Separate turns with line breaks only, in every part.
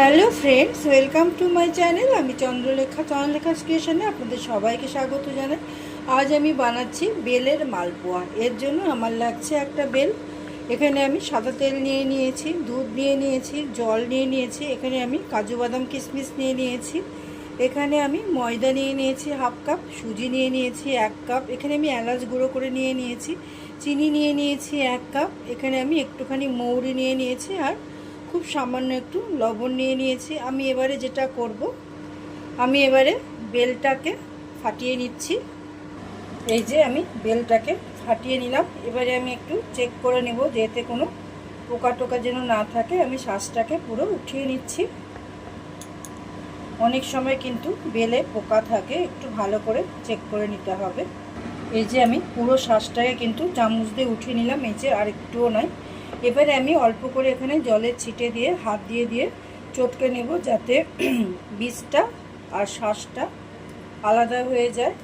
Hello friends, welcome to my channel. আমি চন্দ্রলেখা চন্দ্রলেখা স্টেশনে আপনাদের সবাইকে স্বাগত জানাই। আজ আমি বানাচ্ছি বেলের মালপোয়া। এর জন্য আমার লাগছে একটা বেল। এখানে আমি সাদা তেল নিয়ে নিয়েছি, দুধ নিয়ে নিয়েছি, জল নিয়ে নিয়েছি, এখানে আমি কাজু বাদাম কিশমিশ নিয়ে নিয়েছি, এখানে আমি ময়দা নিয়ে নিয়েছি হাফ কাপ, সুজি নিয়ে নিয়েছি এক কাপ, এখানে আমি এলাচ গুঁড়ো করে নিয়ে নিয়েছি, চিনি নিয়ে নিয়েছি এক কাপ, এখানে আমি একটুখানি মৌরি নিয়ে নিয়েছি আর খুব সামান্য একটু লবণ নিয়ে নিয়েছি। আমি এবারে যেটা করব, আমি এবারে বেলটাকে ফাটিয়ে নিচ্ছি। এই যে আমি বেলটাকে ফাটিয়ে নিলাম। এবারে আমি একটু চেক করে নেব যে এতে কোনো পোকা টোকা যেন না থাকে। আমি শ্বাসটাকে পুরো উঠিয়ে নিচ্ছি। অনেক সময় কিন্তু বেলে পোকা থাকে, একটু ভালো করে চেক করে নিতে হবে। এই যে আমি পুরো শ্বাসটাকে কিন্তু চামচ দিয়ে উঠিয়ে নিলাম। এই যে আর একটুও নয় এবারে আমি অল্প করে এখানে জলের ছিটে দিয়ে, হাত দিয়ে দিয়ে চটকে নেব যাতে বীজটা আর শ্বাসটা আলাদা হয়ে যায়।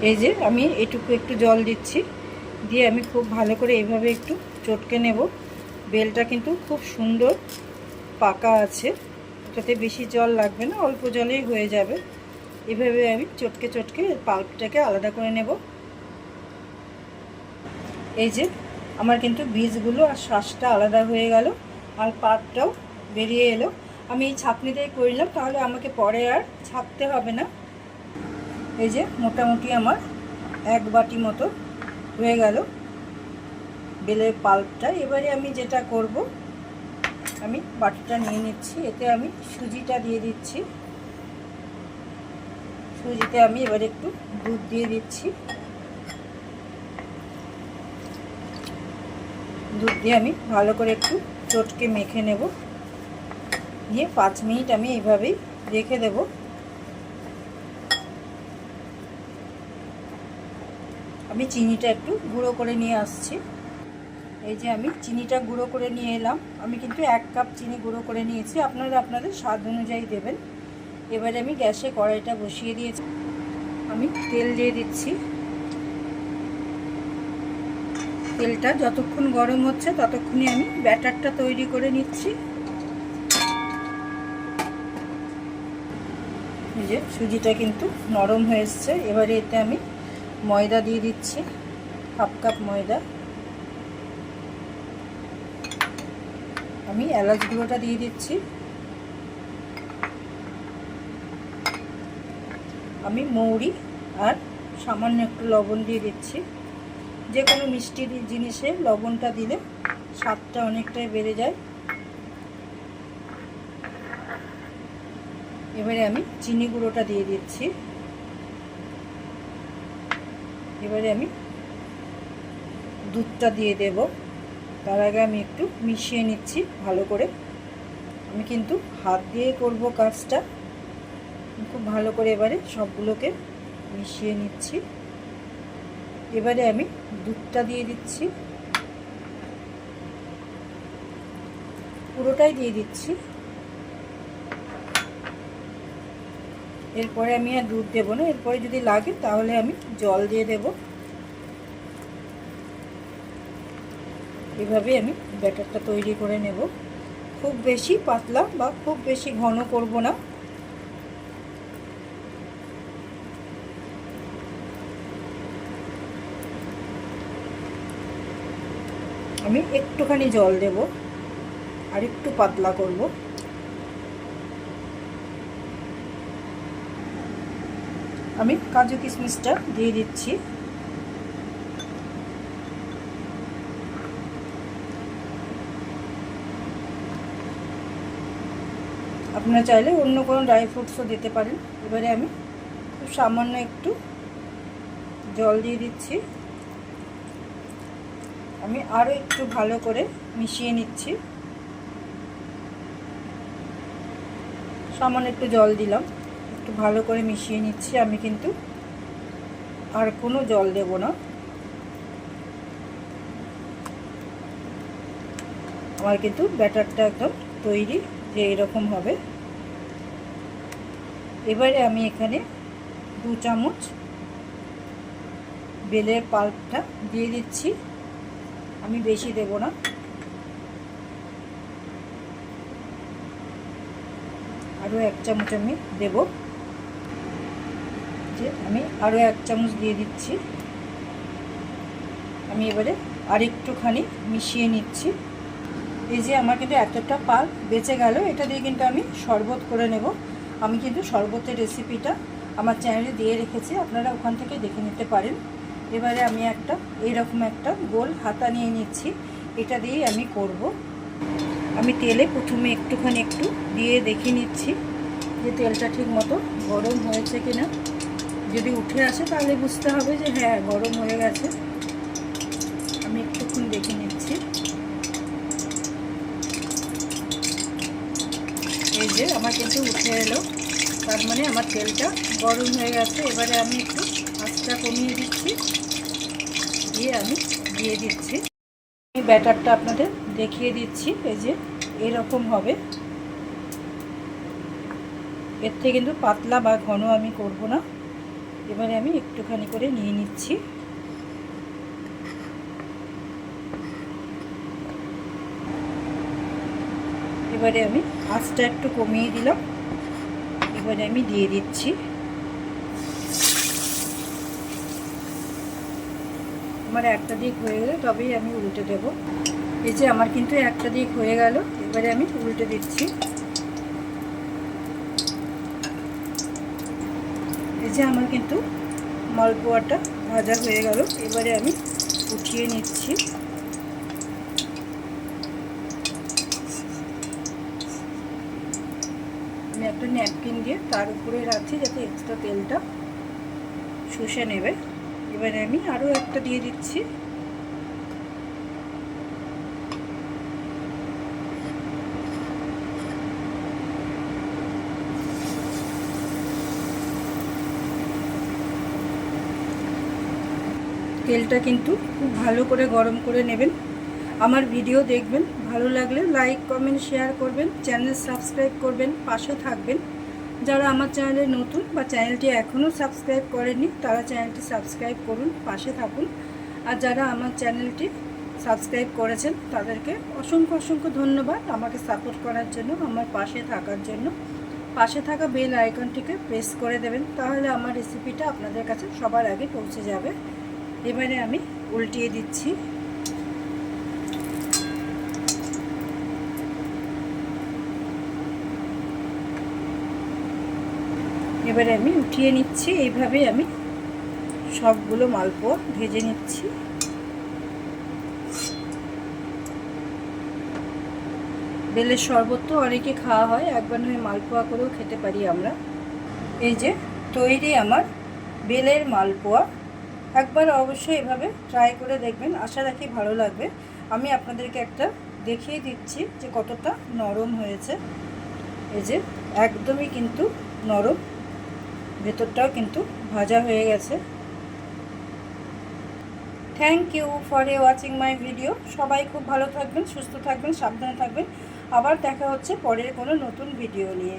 এই যে আমি এটুকু একটু জল দিচ্ছি। দিয়ে আমি খুব ভালো করে এইভাবে একটু চটকে নেব। বেলটা কিন্তু খুব সুন্দর পাকা আছে। এটাতে বেশি জল লাগবে না, অল্প জলেই হয়ে যাবে। এভাবে আমি চটকে চটকে পাল্পটাকে আলাদা করে নেব। এই যে, আমার কিন্তু বীজগুলো আর শ্বাসটা আলাদা হয়ে গেল আর পাতটাও বেরিয়ে এলো। আমি এই ছাঁকনিটাই করলাম, তাহলে আমাকে পরে আর ছাকতে হবে না। এই যে, মোটামুটি আমার এক বাটি মতো হয়ে গেল বেলের পাল্পটা। এবারে আমি যেটা করব, আমি বাটিটা নিয়ে নিচ্ছি, এতে আমি সুজিটা দিয়ে দিচ্ছি। সুজিতে আমি এবারে একটু দুধ দিয়ে দিচ্ছি। দুধ দিয়ে আমি ভালো করে একটু চটকে মেখে নেব। নিয়ে পাঁচ মিনিট আমি এইভাবেই রেখে দেব। আমি চিনিটা একটু গুঁড়ো করে নিয়ে আসছি। এই যে আমি চিনিটা গুঁড়ো করে নিয়ে এলাম। আমি কিন্তু এক কাপ চিনি গুঁড়ো করে নিয়েছি। আপনারা আপনাদের স্বাদ অনুযায়ী দেবেন। এবারে আমি গ্যাসে কড়াইটা বসিয়ে দিয়েছি। আমি তেল দিয়ে দিচ্ছি। তেলটা যতক্ষণ গরম হচ্ছে ততক্ষণই আমি ব্যাটারটা তৈরি করে নিচ্ছি। যে সুজিটা কিন্তু নরম হয়ে এসছে। এবারে এতে আমি ময়দা দিয়ে দিচ্ছি, হাফ কাপ ময়দা। আমি এলাচ গুঁড়োটা দিয়ে দিচ্ছি। আমি মৌরি আর সামান্য একটু লবণ দিয়ে দিচ্ছি। যে কোনো মিষ্টি জিনিসে লবণটা দিলে স্বাদটা অনেকটাই বেড়ে যায়। এবারে আমি চিনি গুঁড়োটা দিয়ে দিচ্ছি। এবারে আমি দুধটা দিয়ে দেব। তার আগে আমি একটু মিশিয়ে নিচ্ছি ভালো করে। আমি কিন্তু হাত দিয়ে করব কাজটা। খুব ভালো করে এবারে সবগুলোকে মিশিয়ে নিচ্ছি। এবারে আমি দুধটা দিয়ে দিচ্ছি। পুরোটাই দিয়ে দিচ্ছি। এরপরে আমি আর দুধ দেবো না। এরপরে যদি লাগে তাহলে আমি জল দিয়ে দেব। এভাবে আমি ব্যাটারটা তৈরি করে নেব। খুব বেশি পাতলা বা খুব বেশি ঘন করব না। আমি একটুখানি জল দেব আর একটু পাতলা করব। আমি কাজু কিশমিশটা দিয়ে দিচ্ছি। আপনারা চাইলে অন্য কোনো ড্রাই ফ্রুটসও দিতে পারেন। এবারে আমি খুব সামান্য একটু জল দিয়ে দিচ্ছি। আমি আরও একটু ভালো করে মিশিয়ে নিচ্ছি। সামান্য একটু জল দিলাম। একটু ভালো করে মিশিয়ে নিচ্ছি। আমি কিন্তু আর কোনো জল দেব না। আমার কিন্তু ব্যাটারটা একদম তৈরি যে এরকম হবে। এবারে আমি এখানে দু চামচ বেলের পাল্পটা দিয়ে দিচ্ছি। আমি বেশি দেব না। আরও এক চামচ আমি দেব। যে আমি আরও এক চামচ দিয়ে দিচ্ছি। আমি এবারে আরেকটুখানি মিশিয়ে নিচ্ছি। এই যে আমার কিন্তু এতটা পাল বেঁচে গেল, এটা দিয়ে কিন্তু আমি শরবত করে নেব। আমি কিন্তু শরবতের রেসিপিটা আমার চ্যানেলে দিয়ে রেখেছি, আপনারা ওখান থেকে দেখে নিতে পারেন। এবারে আমি একটা, এইরকম একটা গোল হাতা নিয়ে নিচ্ছি। এটা দিয়েই আমি করব। আমি তেলে প্রথমে একটুখানি একটু দিয়ে দেখে নিচ্ছি যে তেলটা ঠিক মতো গরম হয়েছে কিনা। যদি উঠে আসে তাহলে বুঝতে হবে যে হ্যাঁ গরম হয়ে গেছে। আমি একটুক্ষণ দেখে নিচ্ছি। এই যে, আমার কিন্তু উঠে এলো। তার মানে আমার তেলটা গরম হয়ে গেছে। এবারে আমি একটু আঁচটা কমিয়ে দিচ্ছি। দিয়ে আমি দিয়ে দিচ্ছি। এই ব্যাটারটা আপনাদের দেখিয়ে দিচ্ছি, এই যে এরকম হবে। এর থেকে কিন্তু পাতলা বা ঘন আমি করব না। এবারে আমি একটুখানি করে নিয়ে নিচ্ছি। এবারে আমি আঁচটা একটু কমিয়ে দিলাম। এবারে আমি দিয়ে দিচ্ছি। আমার একটা দিক হয়ে গেলে, তবেই আমি উল্টে দেব। এই যে আমার কিন্তু একটা দিক হয়ে গেল, এবারে আমি উল্টে দিচ্ছি। এই যে আমার কিন্তু মালপোয়াটা ভাজা হয়ে গেল, এবারে আমি উঠিয়ে নিচ্ছি। আমি একটা ন্যাপকিন দিয়ে তার উপরে রাখছি যাতে এক্সট্রা তেলটা শুষে নেবে। এবারে আমি আরও একটা দিয়ে দিচ্ছি। তেলটা কিন্তু খুব ভালো করে গরম করে নেবেন। আমার ভিডিও দেখবেন, ভালো লাগলে লাইক, কমেন্ট, শেয়ার করবেন, চ্যানেল সাবস্ক্রাইব করবেন, পাশে থাকবেন। যারা আমার চ্যানেলে নতুন বা চ্যানেলটি এখনও সাবস্ক্রাইব করেনি তারা চ্যানেলটি সাবস্ক্রাইব করুন, পাশে থাকুন। আর যারা আমার চ্যানেলটি সাবস্ক্রাইব করেছেন, তাদেরকে অসংখ্য অসংখ্য ধন্যবাদ আমাকে সাপোর্ট করার জন্য, আমার পাশে থাকার জন্য। পাশে থাকা বেল আইকনটিকে প্রেস করে দেবেন, তাহলে আমার রেসিপিটা আপনাদের কাছে সবার আগে পৌঁছে যাবে। এবারে আমি উল্টিয়ে দিচ্ছি। এবারে আমি উঠিয়ে নিচ্ছি এইভাবে আমি সবগুলো মালপোয়া ভেজে নিচ্ছি। বেলের শরবত তো অনেকে খাওয়া হয়, একবার নয় মালপোয়া করেও খেতে পারি আমরা। এই যে, তৈরি আমার বেলের মালপোয়া। একবার অবশ্যই এভাবে ট্রাই করে দেখবেন, আশা রাখি ভালো লাগবে। আমি আপনাদেরকে একটা দেখিয়ে দিচ্ছি যে কতটা নরম হয়েছে। এই যে, একদমই কিন্তু নরম। ভেতরটাও কিন্তু ভাজা হয়ে গেছে। Thank you for a watching my video সবাই খুব ভালো থাকবেন, সুস্থ থাকবেন, সাবধানে থাকবেন। আবার দেখা হচ্ছে পরের কোনো নতুন ভিডিও নিয়ে।